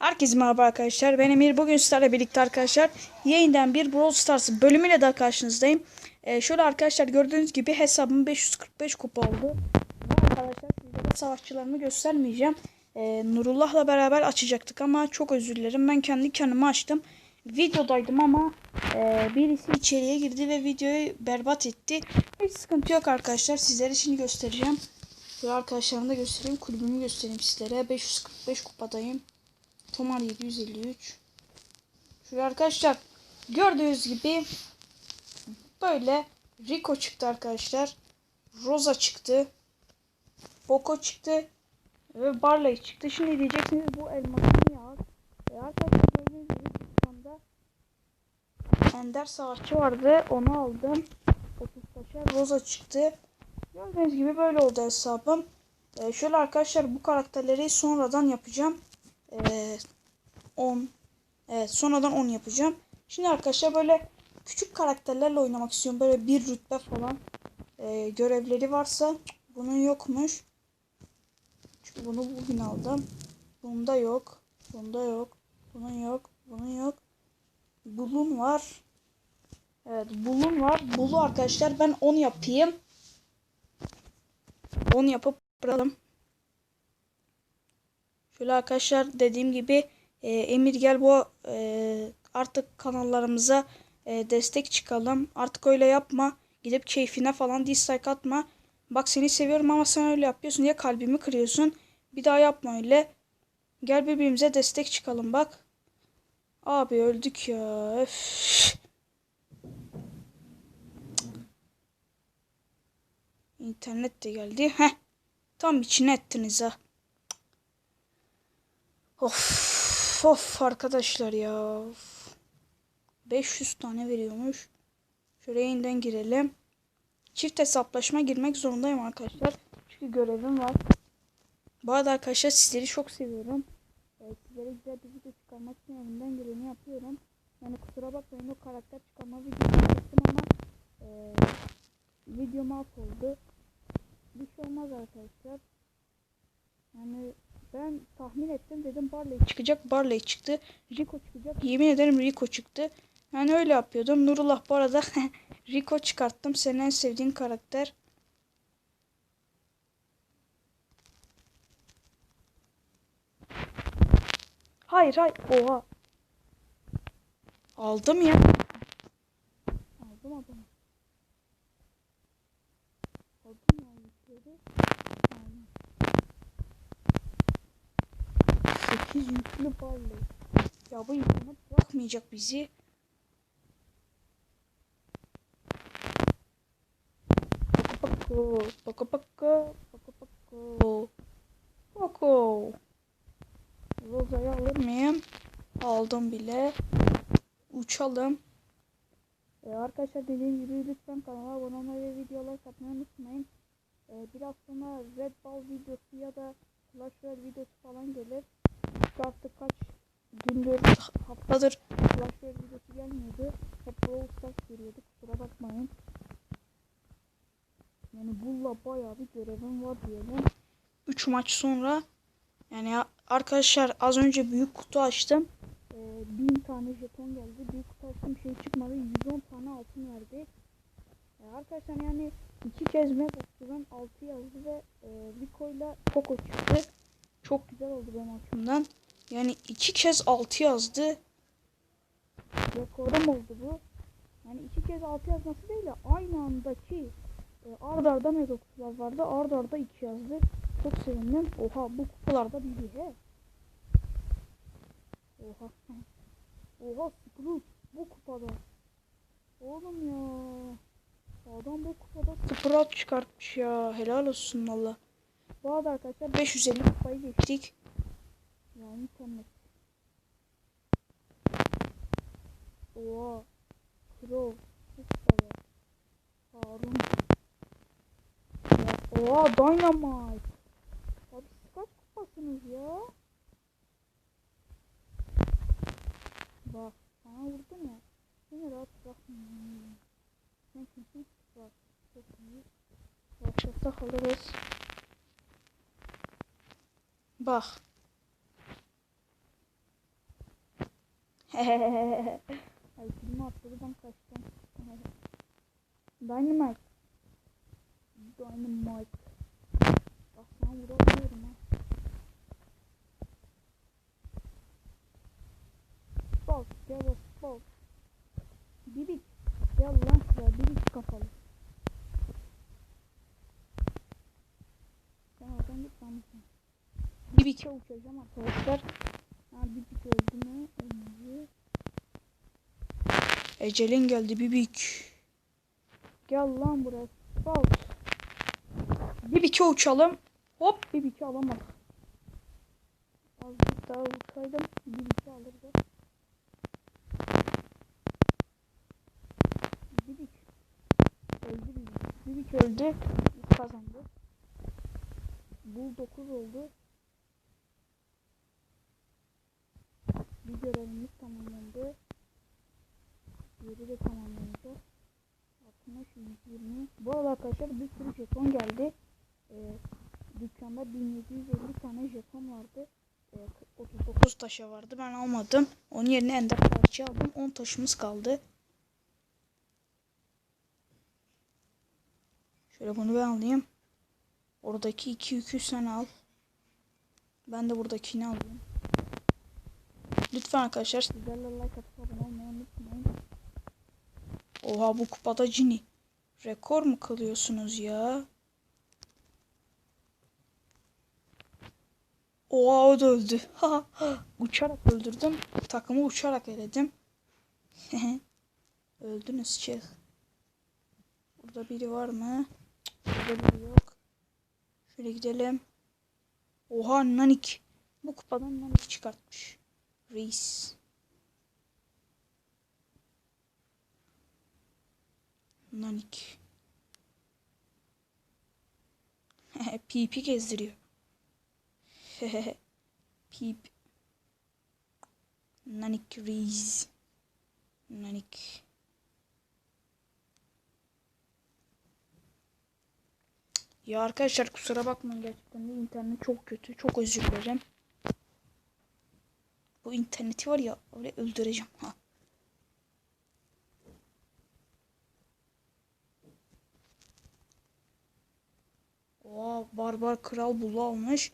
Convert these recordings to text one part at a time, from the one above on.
Herkese merhaba arkadaşlar. Ben Emir. Bugün sizlerle birlikte arkadaşlar yeniden bir Brawl Stars bölümüyle daha karşınızdayım. Ee, şöyle arkadaşlar gördüğünüz gibi hesabım 545 kupa oldu. Bu arkadaşlar sizlere savaşçılarımı göstermeyeceğim. Ee, Nurullah'la beraber açacaktık ama çok özür dilerim. Ben kendi kendime açtım. Videodaydım ama e, birisi içeriye girdi ve videoyu berbat etti. Hiç sıkıntı yok arkadaşlar. Sizlere şimdi göstereceğim. Şöyle arkadaşlarımı da göstereyim. Kulübümü göstereyim sizlere. 545 kupadayım. Tomar 753. Şuraya arkadaşlar gördüğünüz gibi böyle Rico çıktı arkadaşlar. Rosa çıktı. Boko çıktı. Ve Barley çıktı. Şimdi diyeceksiniz bu elmasını ya. E arkadaşlar gördüğünüz gibi Ender Savaşçı vardı. Onu aldım. 30 taşa Rosa çıktı. Gördüğünüz gibi böyle oldu hesabım. E, şöyle arkadaşlar bu karakterleri sonradan yapacağım. Ee, 10 Evet sonradan 10 yapacağım. Şimdi arkadaşlar böyle küçük karakterlerle oynamak istiyorum. Böyle bir rütbe falan ee, görevleri varsa bunun yokmuş. Çünkü bunu bugün aldım. Bunda yok. Bunda yok. Bunun yok. Bunun yok. Bulun var. Evet bulun var. Bulu arkadaşlar ben 10 yapayım. 10 yapıp bırakalım. Şöyle arkadaşlar dediğim gibi e, Emir gel bu e, artık kanallarımıza e, destek çıkalım. Artık öyle yapma. Gidip keyfine falan dislike atma. Bak seni seviyorum ama sen öyle yapıyorsun diye kalbimi kırıyorsun. Bir daha yapma öyle. Gel birbirimize destek çıkalım bak. Abi öldük ya. Öf. İnternet de geldi. Heh. Tam içine ettiniz ha. Of of arkadaşlar ya. 500 tane veriyormuş. Şuraya yeniden girelim. Çift hesaplaşma girmek zorundayım arkadaşlar. Çünkü görevim var. Bu arada arkadaşlar sizleri çok seviyorum. Ee, sizlere güzel bir video çıkarmak için elimden geleni yapıyorum. Yani kusura bakmayın o karakter çıkarma videosu çektim ama e, video mahvoldu. Bir şey olmaz arkadaşlar. Yani ben tahmin ettim dedim Barley çıkacak. Barley çıktı. Rico çıkacak. Yemin ederim Rico çıktı. Yani öyle yapıyordum. Nurullah bu arada Rico çıkarttım. Senin en sevdiğin karakter. Hayır hayır. Oha. Aldım ya. Aldım adamı. Aldım ya. Yükleri. Aynen. 8 yüklü Barley. Ya bu internet bırakmayacak bizi. Poko poko poko poko poko poko Roza'yı alır mıyım? Aldım bile. Uçalım. Ee, arkadaşlar dediğim gibi lütfen kanala abone olmayı ve videolar atmayı unutmayın. Ee, biraz sonra Red Ball videosu ya da Clash Royale videosu falan gelir. Çünkü artık kaç gündür, haftadır Clash Royale videosu gelmiyordu. Hep Brawl Stars geliyordu kusura bakmayın. Yani bulla bayağı bir görevim var diyelim. 3 maç sonra yani arkadaşlar az önce büyük kutu açtım. Ee, 1000 tane jeton geldi. Büyük kutu açtım şey çıkmadı. 110 tane altın verdi. Ee, arkadaşlar yani iki kez map açtım. 6 yazdı ve e, Rico ile Poco çıktı. Çok güzel oldu benim açımdan. Yani iki kez 6 yazdı. Rekorum oldu bu. Yani iki kez 6 yazması değil de aynı andaki e, ard arda mega kutular vardı. Ard arda 2 yazdı. Çok sevindim. Oha bu kutularda biri he. Oha. Oha Sprout bu kupada. Oğlum ya. Adam bu kupada Sprout çıkartmış ya. Helal olsun valla. Bu arada arkadaşlar 550 kupayı geçtik. Yani internet. Oha. Crow. Bu kupada. Harun. Oha Dynamite. Abi siz kaç kupasınız ya? Bak sana vurdum ya. Seni rahat bırakmıyorum. Sen kimsin? Bak çok iyi. Başlasak alırız. Bak. Ay filmi atladı ben kaçtım. Dynamite. Dynamite. Bak ben vuramıyorum ha. Bol, gel bol, bol. Bibik. Gel lan şuraya, bibik kafalı. Sen oradan git lan sen. Bibik'e uçacağım arkadaşlar. Ha Bibik öldü mü? Öldü. Ecelin geldi Bibik. Gel lan buraya. Bal. Bibik'e uçalım. Hop Bibik'i alamadım. Azıcık daha uçsaydım Bibik'i alırdı. Bibik. Öldü Bibik. Bibik öldü. Kazandı. Bul 9 oldu. Bir görevimiz tamamlandı. Yeri de tamamlandı. 60, 120. Bu arada arkadaşlar bir sürü jeton geldi. Ee, dükkanda 1750 tane jeton vardı. Ee, 39 taşa vardı. Ben almadım. Onun yerine ender parça aldım. 10 taşımız kaldı. Şöyle bunu ben alayım. Oradaki iki yükü sen al. Ben de buradakini alayım. Lütfen arkadaşlar sizlerle like atıp abone olmayı unutmayın. Oha bu kupada cini. Rekor mu kılıyorsunuz ya? Oha o da öldü. uçarak öldürdüm. Takımı uçarak eledim. Öldünüz çık. Burada biri var mı? Burada biri yok. Şöyle gidelim. Oha Nanik. Bu kupadan Nanik çıkartmış. Reis. Nanik. Pipi gezdiriyor. Pip. Nanik Reis. Nanik. Ya arkadaşlar kusura bakmayın gerçekten de internet çok kötü. Çok özür dilerim. Bu interneti var ya öyle öldüreceğim ha. Oha barbar kral bulu almış.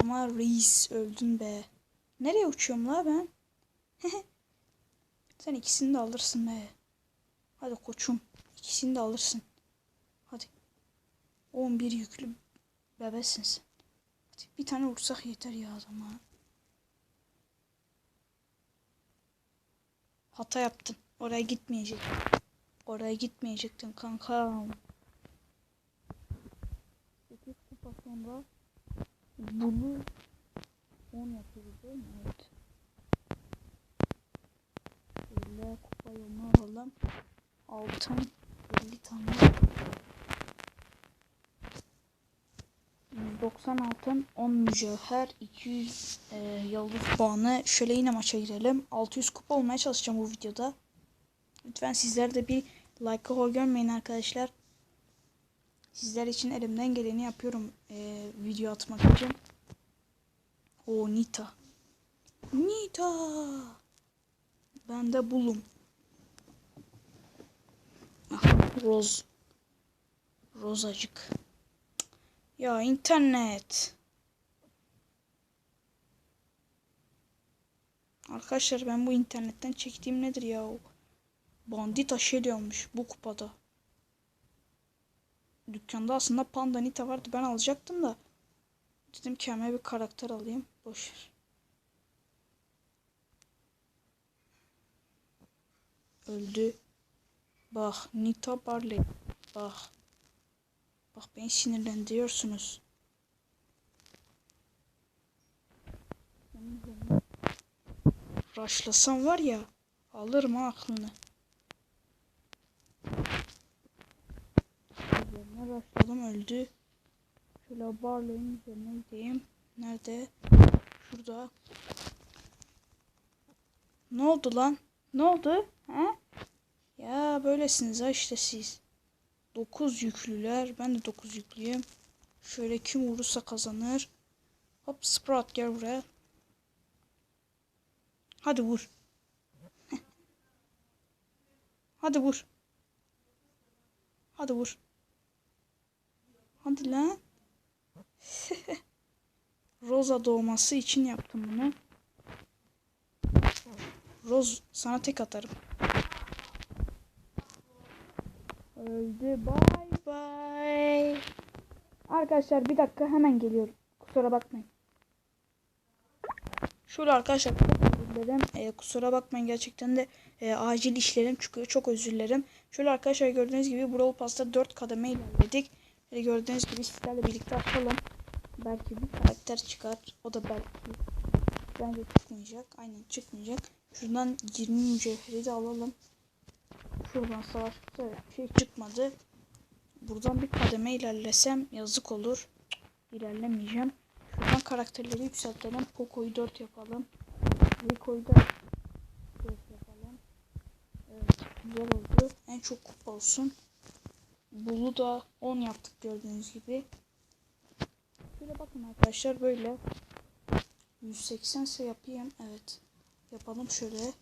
Ama reis öldün be. Nereye uçuyorum la ben? Sen ikisini de alırsın be. Hadi koçum. İkisini de alırsın. Hadi. 11 yüklü bebesin sen. Hadi bir tane vursak yeter ya adama. Hata yaptın. Oraya gitmeyecektin. Oraya gitmeyecektin kanka. 8 kupa sonra bunu 10 yapıyoruz değil mi? Evet. Şöyle kupa yolunu alalım. Altın 50 tane. 190 altın, 10 mücevher, 200 e, yıldız puanı. Şöyle yine maça girelim. 600 kupa olmaya çalışacağım bu videoda. Lütfen sizler de bir like'ı hor görmeyin arkadaşlar. Sizler için elimden geleni yapıyorum e, video atmak için. O Nita. Nita. Ben de bulum. Ah, Roz. Rozacık. Ya internet. Arkadaşlar ben bu internetten çektiğim nedir ya? Bandit aşeli olmuş bu kupada. Dükkanda aslında Pandanita vardı. Ben alacaktım da. Dedim kendime bir karakter alayım. Boşver. Öldü. Bak Nita Barley. Bak. Bak beni sinirlendiriyorsunuz. Raşlasam var ya alırım aklını. Üzerine raşladım öldü. Şöyle Barley'in üzerine gideyim. Nerede? Şurada. Ne oldu lan? Ne oldu? Ha? Ya böylesiniz ha işte siz. 9 yüklüler. Ben de 9 yüklüyüm. Şöyle kim vurursa kazanır. Hop Sprout gel buraya. Hadi vur. Hadi vur. Hadi vur. Hadi lan. Rosa doğması için yaptım bunu. Roz sana tek atarım. Öldü. Bye bye. Arkadaşlar bir dakika hemen geliyorum. Kusura bakmayın. Şöyle arkadaşlar dilerim. Ee, kusura bakmayın gerçekten de e, acil işlerim çıkıyor. Çok özür dilerim. Şöyle arkadaşlar gördüğünüz gibi Brawl Pass'ta 4 kademe ilerledik. Böyle gördüğünüz gibi sizlerle birlikte açalım. Belki bir karakter çıkar. O da belki bence çıkmayacak. Aynen çıkmayacak. Şuradan 20 mücevheri de alalım. Şuradan savaşta bir şey çıkmadı. Buradan bir kademe ilerlesem yazık olur. İlerlemeyeceğim. Şuradan karakterleri yükseltelim. Poco'yu 4 yapalım. Rico'yu da 4 yapalım. Evet güzel oldu. En çok kupa olsun. Bulu da 10 yaptık gördüğünüz gibi. Şöyle bakın arkadaşlar böyle. 180 ise yapayım. Evet. Yapalım şöyle.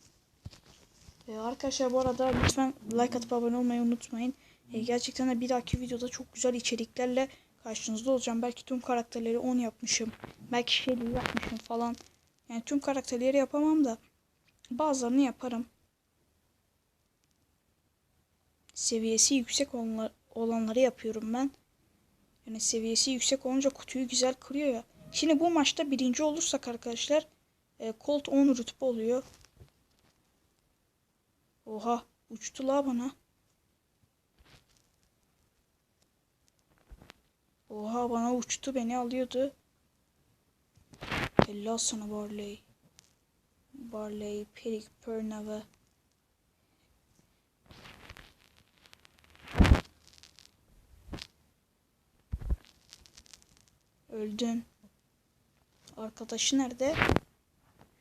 Ee, arkadaşlar bu arada lütfen like atıp abone olmayı unutmayın. Ee, gerçekten de bir dahaki videoda çok güzel içeriklerle karşınızda olacağım. Belki tüm karakterleri 10 yapmışım. Belki şeyleri yapmışım falan. Yani tüm karakterleri yapamam da bazılarını yaparım. Seviyesi yüksek olanlar, olanları yapıyorum ben. Yani seviyesi yüksek olunca kutuyu güzel kırıyor ya. Şimdi bu maçta birinci olursak arkadaşlar e, Colt 10 rütbe oluyor. Oha uçtu la bana. Oha bana uçtu beni alıyordu. Helal sana Barley. Barley, Perik, Pernava. Öldün. Arkadaşı nerede?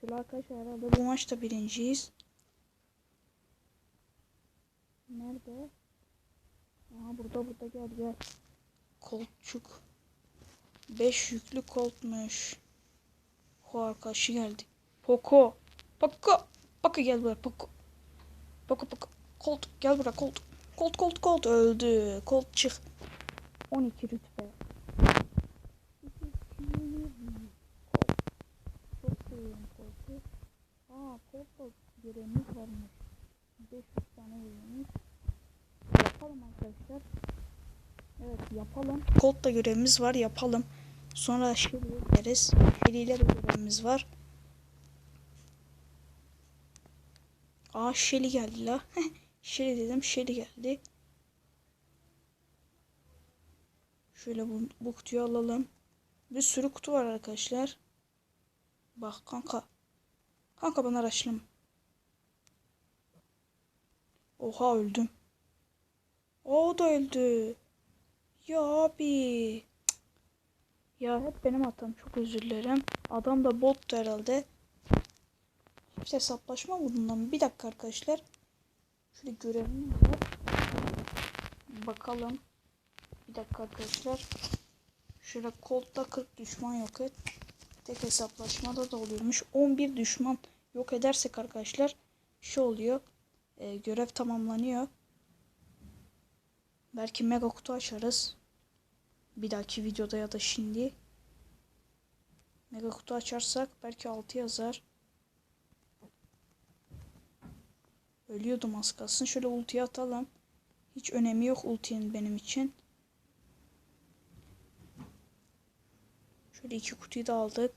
Şöyle arkadaşlar herhalde bu maçta birinciyiz. Nerede? Aha burada burada gel gel. Kolçuk. 5 yüklü koltmuş. O arkadaşı geldi. Poco. Poco. Poco gel buraya Poco. Poco Poco. Colt gel buraya Colt. Colt Colt Colt öldü. Colt çık. 12 rütbe. Aa Colt'ta görevimiz varmış. 500 tane görevimiz. Yapalım arkadaşlar. Evet yapalım. Colt'ta görevimiz var yapalım. Sonra Shelly'e gideriz. Shelly'yle de görevimiz var. Aa Shelly geldi la. Shelly dedim Shelly geldi. Şöyle bu, bu kutuyu alalım. Bir sürü kutu var arkadaşlar. Bak kanka. Kanka bana araçlım. Oha öldüm. O da öldü. Ya abi. Ya hep benim hatam. Çok özür dilerim. Adam da bottu herhalde. Hiç hesaplaşma bundan? Bir dakika arkadaşlar. Şöyle görevim var. Bakalım. Bir dakika arkadaşlar. Şöyle Colt'ta 40 düşman yok et. Tek hesaplaşmada da oluyormuş. 11 düşman yok edersek arkadaşlar şu oluyor. E, görev tamamlanıyor. Belki mega kutu açarız. Bir dahaki videoda ya da şimdi. Mega kutu açarsak belki 6 yazar. Ölüyordum az kalsın. Şöyle ultiyi atalım. Hiç önemi yok ultinin benim için. Şöyle iki kutuyu da aldık.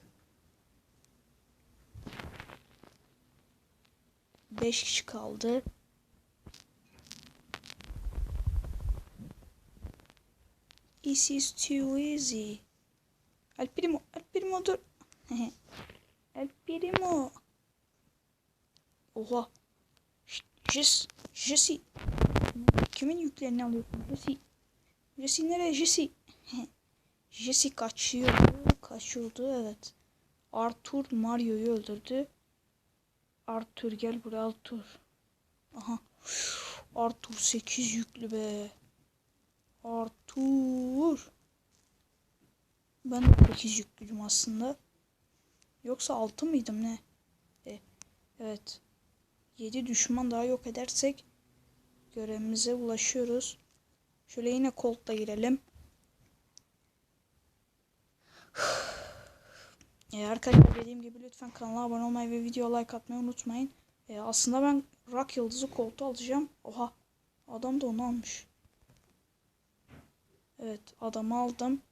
5 kişi kaldı. This is too easy. El Primo, El Primo dur. El Primo. Oha. Jess, Jesse. Kimin yüklerini alıyorsun? Jesse. Jesse nereye? Jesse. Jesse kaçıyordu. Kaçıyordu evet. Arthur Mario'yu öldürdü. Arthur gel buraya Arthur. Aha. Arthur 8 yüklü be. Arthur. Ben de 8 yüklüydüm aslında. Yoksa 6 mıydım ne? E, evet. 7 düşman daha yok edersek görevimize ulaşıyoruz. Şöyle yine Colt'la girelim. Ee, arkadaşlar dediğim gibi lütfen kanala abone olmayı ve video like atmayı unutmayın. Ee, aslında ben Rock Yıldızı Colt'u alacağım. Oha. Adam da onu almış. Evet adamı aldım.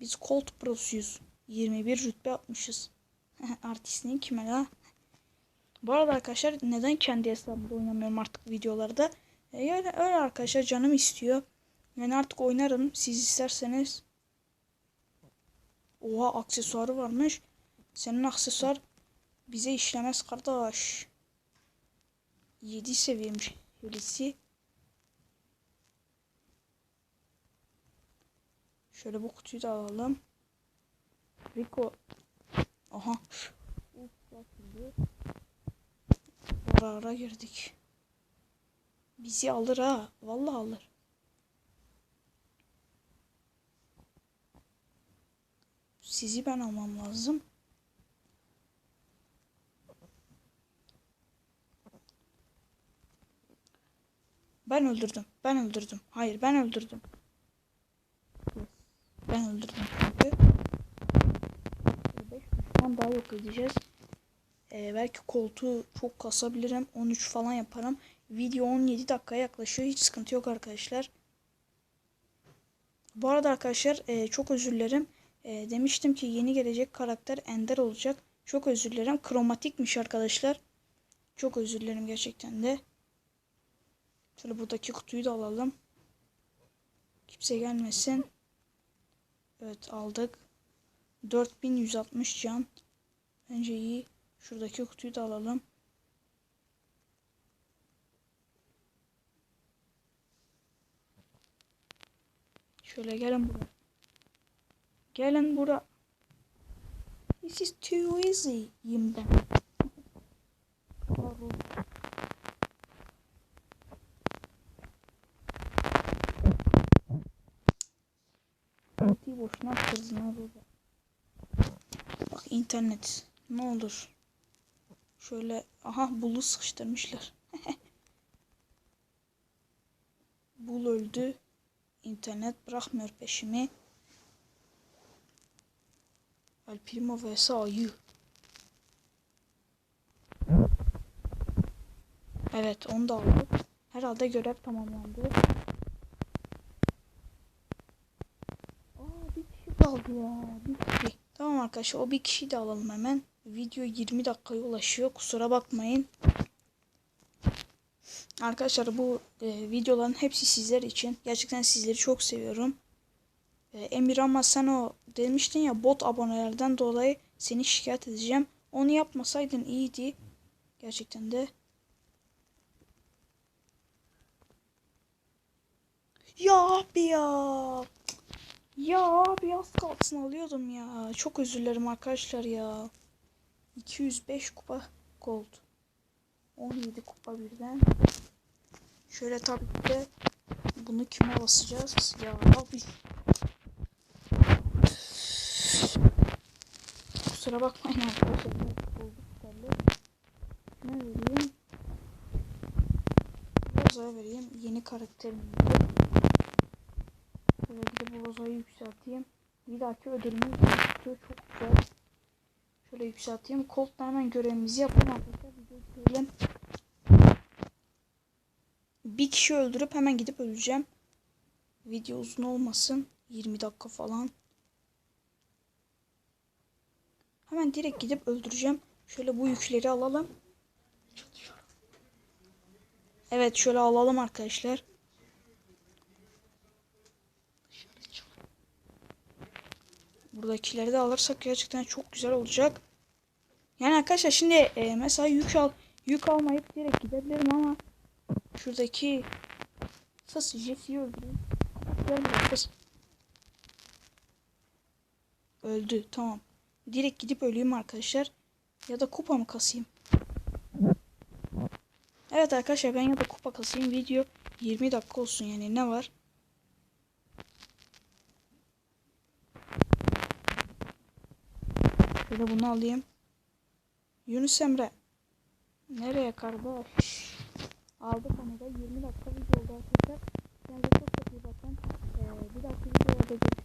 Biz Colt Pro'suyuz. 21 rütbe atmışız. Artistliğin kime la? Bu arada arkadaşlar neden kendi hesabımda oynamıyorum artık videolarda? E, yani öyle arkadaşlar canım istiyor. Yani artık oynarım siz isterseniz. Oha aksesuarı varmış. Senin aksesuar bize işlemez kardeş. 7 seviyemiş birisi. Şöyle bu kutuyu da alalım. Rico. Aha. Ara ara girdik. Bizi alır ha. Vallahi alır. Sizi ben almam lazım. Ben öldürdüm. Ben öldürdüm. Hayır ben öldürdüm. Ben öldürdüm çünkü. 5 düşman daha yok edeceğiz. Ee, belki koltuğu çok kasabilirim. 13 falan yaparım. Video 17 dakikaya yaklaşıyor. Hiç sıkıntı yok arkadaşlar. Bu arada arkadaşlar e, çok özür dilerim. E, demiştim ki yeni gelecek karakter Ender olacak. Çok özür dilerim. Kromatikmiş arkadaşlar. Çok özür dilerim gerçekten de. Şöyle buradaki kutuyu da alalım. Kimse gelmesin. Evet aldık. 4160 can. Bence iyi. Şuradaki kutuyu da alalım. Şöyle gelin buraya. Gelin buraya. This is too easy. Yiyeyim ben. Pardon. Kutuyu boşuna kırdın ha baba. Bak internet. Ne olur. Şöyle aha bulu sıkıştırmışlar. Bul öldü. İnternet bırakmıyor peşimi. El Primo vs Ayı. Evet onu da aldık. Herhalde görev tamamlandı. Aa bir kişi kaldı ya. Bir kişi. Arkadaşlar o bir kişiyi de alalım hemen. Video 20 dakikaya ulaşıyor. Kusura bakmayın. Arkadaşlar bu e, videoların hepsi sizler için. Gerçekten sizleri çok seviyorum. E, Emir ama sen o demiştin ya bot abonelerden dolayı seni şikayet edeceğim. Onu yapmasaydın iyiydi. Gerçekten de. Ya abi ya. Ya abi az kalsın alıyordum ya. Çok özür dilerim arkadaşlar ya. 205 kupa gold. 17 kupa birden. Şöyle tabii ki de bunu kime basacağız? Ya abi. Kusura bakmayın arkadaşlar. Ne vereyim? Roza'ya vereyim. Yeni karakterim. Roza'yı yükselteyim. Bir dahaki ödülümüz. Çok güzel. Şöyle yükselteyim. Colt'la hemen görevimizi yapalım arkadaşlar. Videoyu. Bir kişi öldürüp hemen gidip öleceğim. Video uzun olmasın. 20 dakika falan. Hemen direkt gidip öldüreceğim. Şöyle bu yükleri alalım. Evet şöyle alalım arkadaşlar. Buradakileri de alırsak gerçekten çok güzel olacak. Yani arkadaşlar şimdi e, mesela yük al yük almayıp direkt gidebilirim ama şuradaki fıs Jeff'i öldüreyim. Fıs. Öldü tamam. Direkt gidip öleyim arkadaşlar. Ya da kupa mı kasayım? Evet arkadaşlar ben ya da kupa kasayım. Video 20 dakika olsun yani ne var? Şöyle bunu alayım. Yunus Emre. Nereye kardeş? Aldık onu da 20 dakika video oldu arkadaşlar. Kendinize çok çok iyi bakın. Ee, bir dakika videoda görüşürüz.